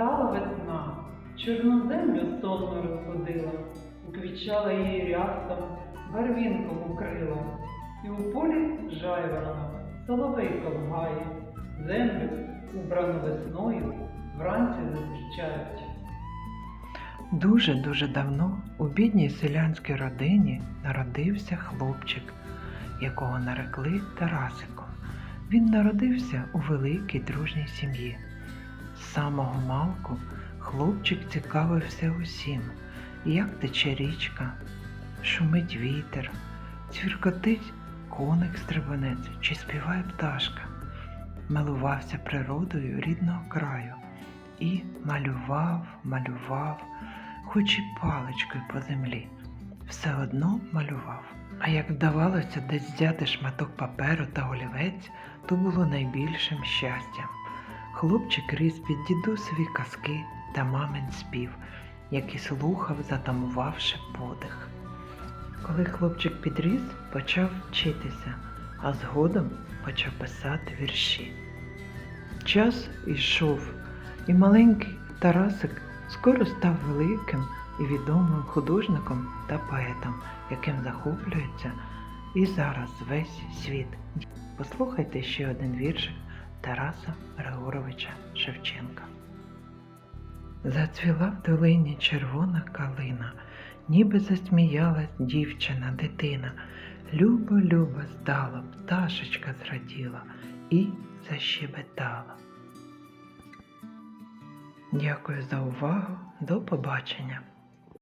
Стала весна, чорну землю сонно розбудила, уквічала її рястом, барвінком укрила, і у полі жайворонок, соловейко в гаї, землю, убрану весною, вранці зустрічають. Дуже-дуже давно у бідній селянській родині народився хлопчик, якого нарекли Тарасиком. Він народився у великій дружній сім'ї. З самого малку хлопчик цікавився усім, як тече річка, шумить вітер, цвіркотить коник стрибанець чи співає пташка. Милувався природою рідного краю і малював, малював, хоч і паличкою по землі. Все одно малював. А як вдавалося десь взяти шматок паперу та олівець, то було найбільшим щастям. Хлопчик ріс під дідусові казки та мамин спів, який слухав, затамувавши подих. Коли хлопчик підріс, почав вчитися, а згодом почав писати вірші. Час ішов, і маленький Тарасик скоро став великим і відомим художником та поетом, яким захоплюється і зараз весь світ. Послухайте ще один віршик Тараса Григоровича Шевченка. Зацвіла в долині червона калина, ніби засміялась дівчина, дитина. Любо, любо здала, пташечка зраділа і защебетала. Дякую за увагу. До побачення.